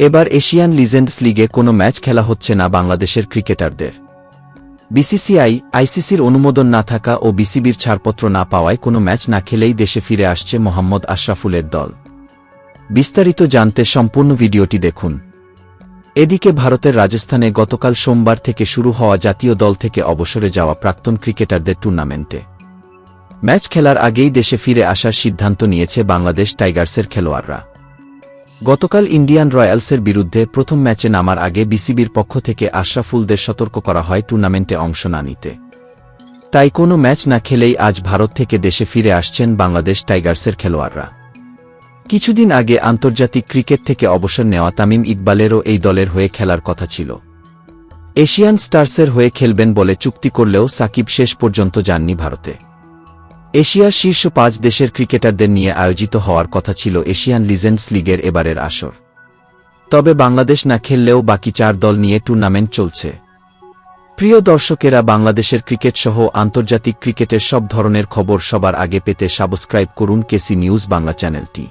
এবার Asian legends লিগে কোনো ম্যাচ খেলা হচ্ছে না বাংলাদেশের ক্রিকেটারদের। বিসিসিআই, আইসিসির অনুমোদন না থাকা ও বিসিবির ছাড়পত্র না পাওয়ায় কোনো ম্যাচ না খেলেই দেশে ফিরে আসছে মোহাম্মদ আশরাফুলের দল। বিস্তারিত জানতে সম্পূর্ণ ভিডিওটি দেখুন। এদিকে ভারতের রাজস্থানে গতকাল সোমবার থেকে শুরু হওয়া জাতীয় দল থেকে অবসরে যাওয়া প্রাক্তন ক্রিকেটারদের টুর্নামেন্টে। ম্যাচ খেলার আগেই দেশে ফিরে আসার সিদ্ধান্ত নিয়েছে বাংলাদেশ টাইগার্সের খেলোয়াড়রা। গতকাল ইন্ডিয়ান রয়্যালসের বিরুদ্ধে প্রথম ম্যাচে নামার আগে বিসিবির পক্ষ থেকে আশরাফুলদের সতর্ক করা হয় টুর্নামেন্টে অংশ না নিতে। তাই কোনো ম্যাচ না খেলেই আজ ভারত থেকে দেশে ফিরে আসছেন বাংলাদেশ টাইগার্সের খেলোয়াড়রা। কিছুদিন আগে আন্তর্জাতিক ক্রিকেট থেকে অবসর নেওয়া তামিম ইকবালেরও এই দলের হয়ে খেলার কথা ছিল। এশিয়ান স্টার্সের হয়ে খেলবেন বলে চুক্তি করলেও সাকিব শেষ পর্যন্ত যাননি ভারতে। এশিয়ার শীর্ষ পাঁচ দেশের ক্রিকেটারদের নিয়ে আয়োজিত হওয়ার কথা ছিল এশিয়ান লিজেন্ডস লিগের এবারের আসর। তবে বাংলাদেশ না খেললেও বাকি চার দল নিয়ে টুর্নামেন্ট চলছে। প্রিয় দর্শকেরা, বাংলাদেশের ক্রিকেট সহ আন্তর্জাতিক ক্রিকেটের সব ধরনের খবর সবার আগে পেতে সাবস্ক্রাইব করুন কেসি নিউজ বাংলা চ্যানেলটি।